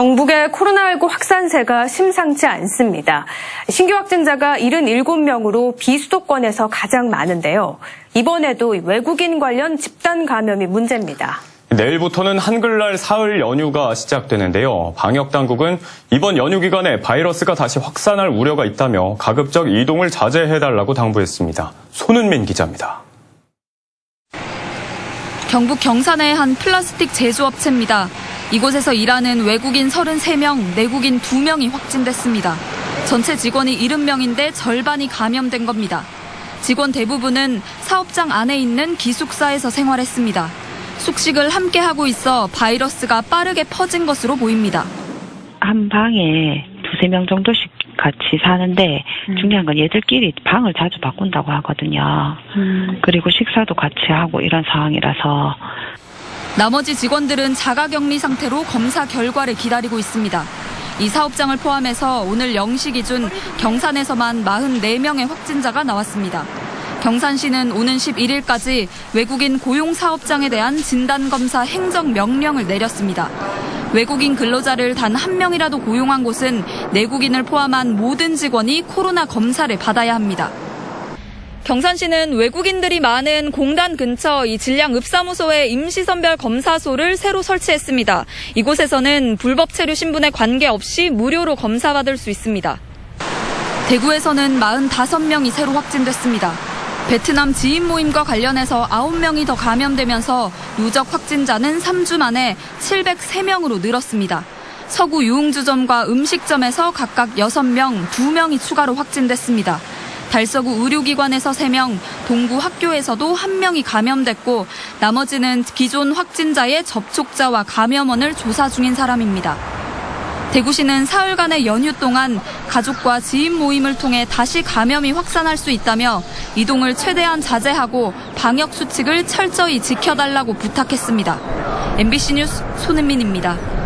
경북의 코로나19 확산세가 심상치 않습니다. 신규 확진자가 77명으로 비수도권에서 가장 많은데요. 이번에도 외국인 관련 집단 감염이 문제입니다. 내일부터는 한글날 사흘 연휴가 시작되는데요. 방역 당국은 이번 연휴 기간에 바이러스가 다시 확산할 우려가 있다며 가급적 이동을 자제해달라고 당부했습니다. 손은민 기자입니다. 경북 경산의 한 플라스틱 제조업체입니다. 이곳에서 일하는 외국인 33명, 내국인 2명이 확진됐습니다. 전체 직원이 70명인데 절반이 감염된 겁니다. 직원 대부분은 사업장 안에 있는 기숙사에서 생활했습니다. 숙식을 함께 하고 있어 바이러스가 빠르게 퍼진 것으로 보입니다. 한 방에 두세 명 정도씩 같이 사는데 중요한 건 얘들끼리 방을 자주 바꾼다고 하거든요. 그리고 식사도 같이 하고 이런 상황이라서 나머지 직원들은 자가격리 상태로 검사 결과를 기다리고 있습니다. 이 사업장을 포함해서 오늘 0시 기준 경산에서만 44명의 확진자가 나왔습니다. 경산시는 오는 11일까지 외국인 고용 사업장에 대한 진단검사 행정 명령을 내렸습니다. 외국인 근로자를 단 한 명이라도 고용한 곳은 내국인을 포함한 모든 직원이 코로나 검사를 받아야 합니다. 경산시는 외국인들이 많은 공단 근처 이 질량읍사무소에 임시선별 검사소를 새로 설치했습니다. 이곳에서는 불법 체류 신분에 관계없이 무료로 검사받을 수 있습니다. 대구에서는 45명이 새로 확진됐습니다. 베트남 지인 모임과 관련해서 9명이 더 감염되면서 누적 확진자는 3주 만에 703명으로 늘었습니다. 서구 유흥주점과 음식점에서 각각 6명, 2명이 추가로 확진됐습니다. 달서구 의료기관에서 3명, 동구 학교에서도 1명이 감염됐고 나머지는 기존 확진자의 접촉자와 감염원을 조사 중인 사람입니다. 대구시는 사흘간의 연휴 동안 가족과 지인 모임을 통해 다시 감염이 확산할 수 있다며 이동을 최대한 자제하고 방역 수칙을 철저히 지켜달라고 부탁했습니다. MBC 뉴스 손은민입니다.